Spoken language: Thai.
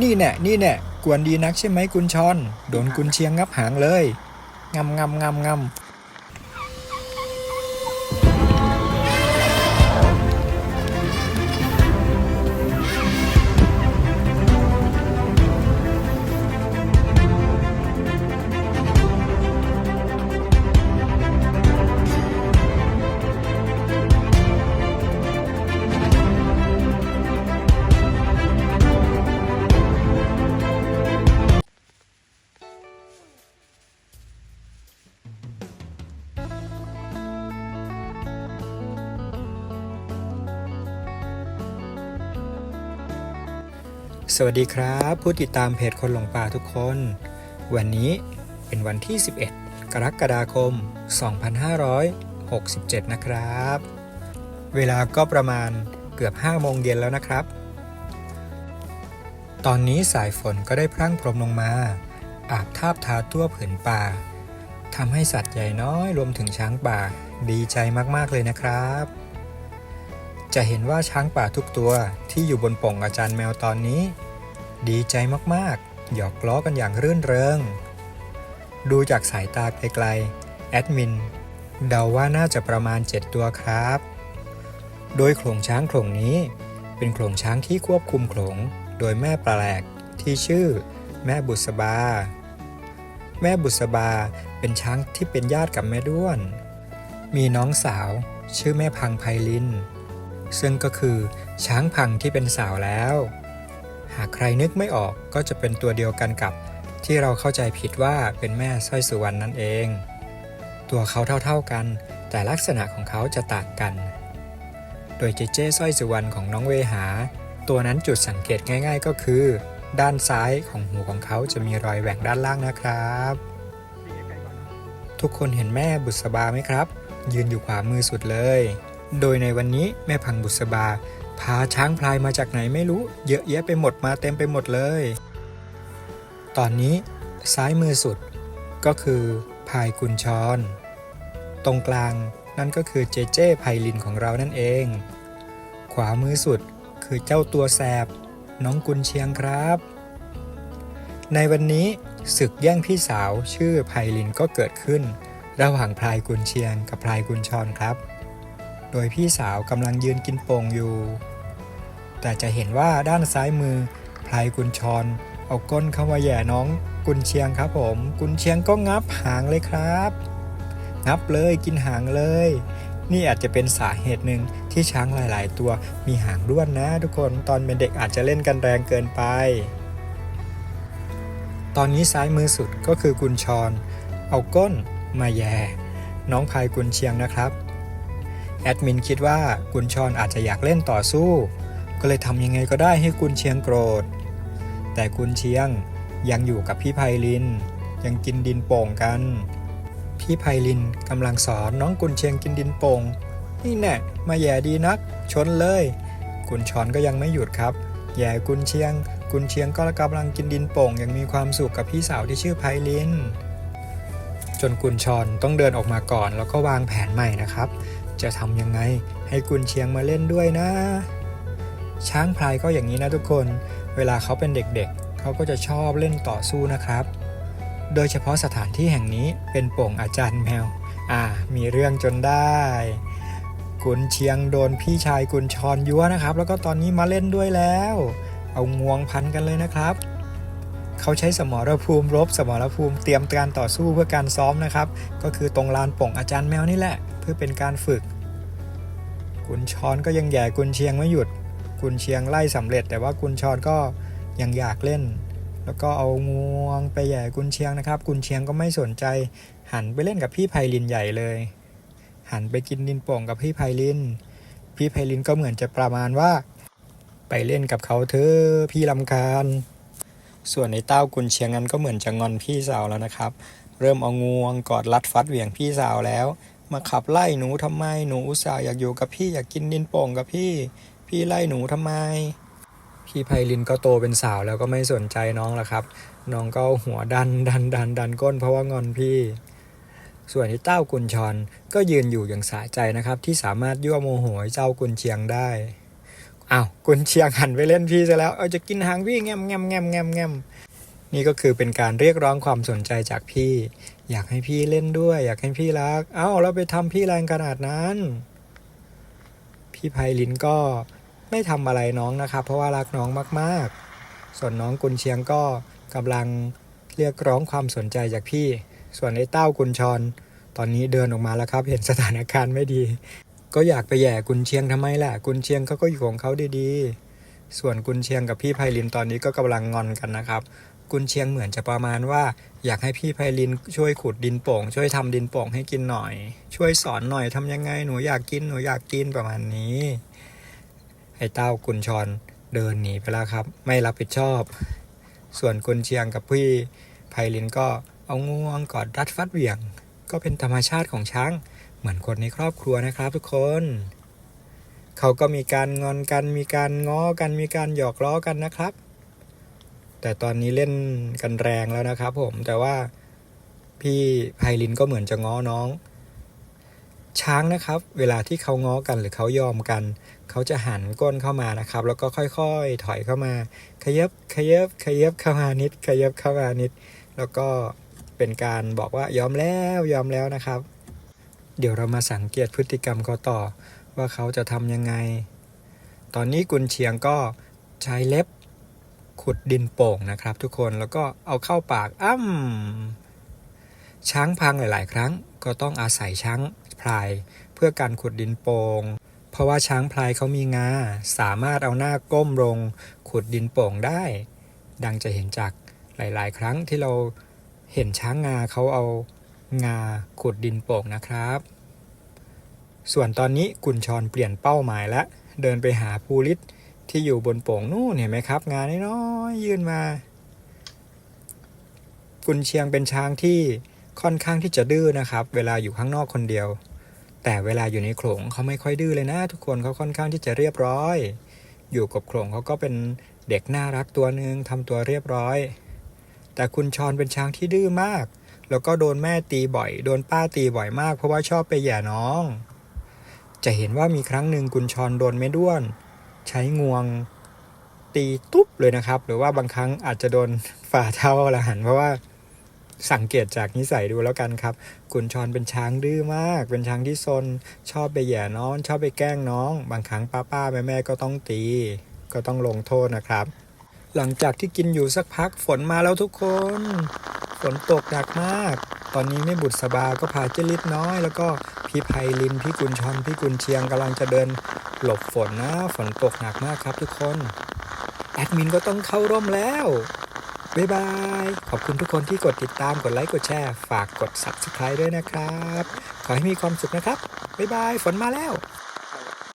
นี่แน่นี่แน่กวนดีนักใช่ไหมกุญชอน โดนกุญเชียงงับหางเลย งำงำงำงำ สวัสดีครับ ผู้ติดตามเพจคนหลงป่าทุกคน วันนี้เป็นวันที่ 11 กรกฎาคม 2567 นะครับ เวลาก็ประมาณเกือบ 5 โมงเย็นแล้วนะครับ ตอนนี้สายฝนก็ได้พรั่งพรมลงมา อาบทาบทาทั่วผืนป่าทำให้สัตว์ใหญ่น้อยรวมถึงช้างป่าดีใจมาก ๆ เลยนะครับ จะเห็นว่าช้างป่าทุกตัวที่อยู่บนป่องอาจารย์แมวตอนนี้ ดีใจมากๆ หยอกล้อกันอย่างรื่นเริง ดูจากสายตาไกลๆ แอดมิน เดาว่าน่าจะประมาณ 7 ตัวครับ โดยโขลงช้างโขลงนี้ เป็นโขลงช้างที่ควบคุมโขลงโดยแม่ปลาแหลกที่ชื่อ แม่บุษบา แม่บุษบาเป็นช้างที่เป็นญาติกับแม่ด้วน มีน้องสาวชื่อแม่พังไพลิน ซึ่งก็คือช้างพังที่เป็นสาวแล้ว หากใครนึกไม่ออกก็จะเป็นตัวเดียวกันกับ ที่เราเข้าใจผิดว่าเป็นแม่สร้อยสุวรรณนั่นเอง ตัวเขาเท่าๆกัน แต่ลักษณะของเขาจะต่างกัน โดยเจเจสร้อยสุวรรณของน้องเวหา ตัวนั้นจุดสังเกตง่าย ๆ ก็คือ ด้านซ้ายของหูของเขาจะมีรอยแหว่งด้านล่างนะครับ ทุกคนเห็นแม่บุษบาไหมครับ ยืนอยู่ขวามือสุดเลย โดยในวันนี้แม่พังบุษบา พาช้างพลายมาจากไหนไม่รู้ เยอะแยะไปหมดมาเต็มไปหมดเลย ตอนนี้ซ้ายมือสุดก็คือพายกุญชร ตรงกลางนั่นก็คือเจเจไพลินของเรานั่นเอง ขวามือสุดคือเจ้าตัวแสบ น้องกุญเชียงครับ ในวันนี้ศึกแย่งพี่สาวชื่อไพลินก็เกิดขึ้น ระหว่างพลายกุญเชียงกับพลายกุญชรครับ โดยพี่สาวกำลังยืนกินโป่งอยู่ แต่จะเห็นว่าด้านซ้ายมือพลายกุญชร เอาก้นเข้ามาแย่น้องกุญเชียงครับผม กุญเชียงก็งับหางเลยครับ งับเลยกินหางเลย นี่อาจจะเป็นสาเหตุหนึ่งที่ช้างหลาย ๆ ตัวมีหางด้วนนะ ทุกคนตอนเป็นเด็กอาจจะเล่นกันแรงเกินไป ตอนนี้ซ้ายมือสุดก็คือกุญชร เอาก้นมาแย่น้องพายกุญเชียงนะครับ แอดมินคิดว่ากุญชรอาจจะอยากเล่นต่อสู้ ก็เลยทำยังไงก็ได้ให้กุญเชียงโกรธ แต่กุญเชียงยังอยู่กับพี่ไพลิน ยังกินดินโป่งกัน พี่ไพลินกำลังสอนน้องกุญเชียงกินดินโป่งนี่แน่มาแย่ดีนัก ชนเลย กุญชรก็ยังไม่หยุดครับ แย่กุญเชียง กุญเชียงก็กำลังกินดินโป่งยังมีความสุขกับพี่สาวที่ชื่อไพลินจนกุญชรต้องเดินออกมาก่อนแล้วก็วางแผนใหม่นะครับ จะทำยังไงให้กุนเชียงมาเล่นด้วยนะ ช้างพลายก็อย่างนี้นะทุกคน เวลาเขาเป็นเด็กๆ เขาก็จะชอบเล่นต่อสู้นะครับ โดยเฉพาะสถานที่แห่งนี้เป็นโป่งอาจารย์แมว อ่า มีเรื่องจนได้ กุนเชียงโดนพี่ชายกุนชรยั่วนะครับ แล้วก็ตอนนี้มาเล่นด้วยแล้ว เอางวงพันกันเลยนะครับเขาใช้สมรภูมิรบ สมรภูมิเตรียมการต่อสู้เพื่อการซ้อมนะครับ ก็คือตรงลานโป่งอาจารย์แมวนี่แหละ เพื่อเป็นการฝึก กุนชรก็ยังแย่กุนเชียงไม่หยุด กุนเชียงไล่สำเร็จ แต่ว่ากุนชรก็ยังอยากเล่น แล้วก็เอางวงไปแย่กุนเชียงนะครับ กุนเชียงก็ไม่สนใจ หันไปเล่นกับพี่ไพลินใหญ่เลย หันไปกินดินโป่งกับพี่ไพลิน พี่ไพลินก็เหมือนจะประมาณว่า ไปเล่นกับเขาเถอะพี่ลำคาญส่วนในเต้ากุนเชียงนั้นก็เหมือนจะงอนพี่สาวแล้วนะครับ เริ่มเอางวงกอดรัดฟัดเหวี่ยงพี่สาวแล้ว มาขับไล่หนูทำไมหนูอุตส่าห์อยากอยู่กับพี่อยากกินดินโป่งกับพี่ พี่ไล่หนูทำไม พี่ไพลินก็โตเป็นสาวแล้วก็ไม่สนใจน้องแล้วครับ น้องก็หัวดันดันดันดันก้นเพราะว่างอนพี่ ส่วนที่เต้ากุนชอนก็ยืนอยู่อย่างสะใจนะครับ ที่สามารถยั่วโมโหเจ้ากุนเชียงได้อ้าวกุนเชียงหันไปเล่นพี่ซะแล้ว เอาจะกินหางพี่แงมแงมแงมแงมแงม นี่ก็คือเป็นการเรียกร้องความสนใจจากพี่ อยากให้พี่เล่นด้วย อยากให้พี่รัก เอ้าเราไปทำพี่แรงขนาดนั้น พี่ไพลินก็ไม่ทำอะไรน้องนะครับ เพราะว่ารักน้องมาก ๆ ส่วนน้องกุนเชียงก็กำลังเรียกร้องความสนใจจากพี่ ส่วนไอ้เต้ากุนชอนตอนนี้เดินออกมาแล้วครับ เห็นสถานการณ์ไม่ดี ก็อยากไปแย่กุนเชียงทำไมล่ะ กุนเชียงเขาก็อยู่ของเขาดีๆ ส่วนกุนเชียงกับพี่ไพลินตอนนี้ก็กำลังงอนกันนะครับ กุนเชียงเหมือนจะประมาณว่า อยากให้พี่ไพลินช่วยขุดดินโป่ง ช่วยทำดินโป่งให้กินหน่อย ช่วยสอนหน่อยทำยังไงหนูอยากกินหนูอยากกินประมาณนี้ไอ้เต้ากุนชอนเดินหนีไปแล้วครับ ไม่รับผิดชอบ ส่วนกุนเชียงกับพี่ไพลินก็เอางวงกอดรัดฟัดเหวี่ยง ก็เป็นธรรมชาติของช้าง เหมือนคนในครอบครัวนะครับทุกคนเขาก็มีการงอนกัน มีการง้อกัน มีการหยอกล้อกันนะครับ แต่ตอนนี้เล่นกันแรงแล้วนะครับผมแต่ว่าพี่ไพลินก็เหมือนจะง้อน้อง ช้างนะครับ เวลาที่เขาง้อกันหรือเขายอมกัน เขาจะหันก้นเข้ามานะครับ แล้วก็ค่อยๆ ถอยเข้ามา ขยับขยับขยับเข้ามานิด ขยับเข้ามานิด แล้วก็เป็นการบอกว่ายอมแล้วยอมแล้วนะครับ เดี๋ยวเรามาสังเกตพฤติกรรมเขาต่อ ว่าเขาจะทำยังไง ตอนนี้กุนเชียงก็ใช้เล็บ ขุดดินโป่งนะครับ ทุกคนแล้วก็เอาเข้าปากอ้ำช้างพังหลาย ๆ ครั้ง ก็ต้องอาศัยช้างพลาย เพื่อการขุดดินโป่งเพราะว่าช้างพลายเขามีงาสามารถเอาหน้าก้มลง ขุดดินโป่งได้ ดังจะเห็นจากหลาย ๆ ครั้งที่เราเห็นช้างงาเขาเอางาขุดดินโป่งนะครับ ส่วนตอนนี้กุญชรเปลี่ยนเป้าหมายแล้วเดินไปหาภูริศ ที่อยู่บนโป่งนู่นเห็นไหมครับ งานน้อยยื่นมา กุนเชียงเป็นช้างที่ค่อนข้างที่จะดื้อนะครับ เวลาอยู่ข้างนอกคนเดียว แต่เวลาอยู่ในโขลงเขาไม่ค่อยดื้อเลยนะ ทุกคนเขาค่อนข้างที่จะเรียบร้อย อยู่กับโขลงเขาก็เป็นเด็กน่ารักตัวหนึ่งทำตัวเรียบร้อย แต่คุณชรเป็นช้างที่ดื้อมาก แล้วก็โดนแม่ตีบ่อย โดนป้าตีบ่อยมาก เพราะว่าชอบไปแย่น้อง จะเห็นว่ามีครั้งหนึ่งกุญชรโดนแม่ด้วน ใช้งวงตีตุ๊บเลยนะครับ หรือว่าบางครั้งอาจจะโดนฝ่าเท้าละหันเพราะว่าสังเกตจากนิสัยดูแล้วกันครับกุญชรเป็นช้างดื้อมาก เป็นช้างที่ซน ชอบไปแย่น้อง ชอบไปแกล้งน้อง บางครั้งป้าป้าแม่แม่ก็ต้องตี ก็ต้องลงโทษนะครับ หลังจากที่กินอยู่สักพักฝนมาแล้วทุกคน ฝนตกหนักมาก ตอนนี้แม่บุตรสบาก็พาเจลิดน้อย แล้วก็ พี่ไพลินพี่กุญชรพี่กุญเชียงกำลังจะเดินหลบฝนนะ ฝนตกหนักมากครับทุกคน แอดมินก็ต้องเข้าร่มแล้ว บ๊ายบาย ขอบคุณทุกคนที่กดติดตามกดไลค์กดแชร์ ฝากกด subscribe ด้วยนะครับ ขอให้มีความสุขนะครับ บ๊ายบาย ฝนมาแล้ว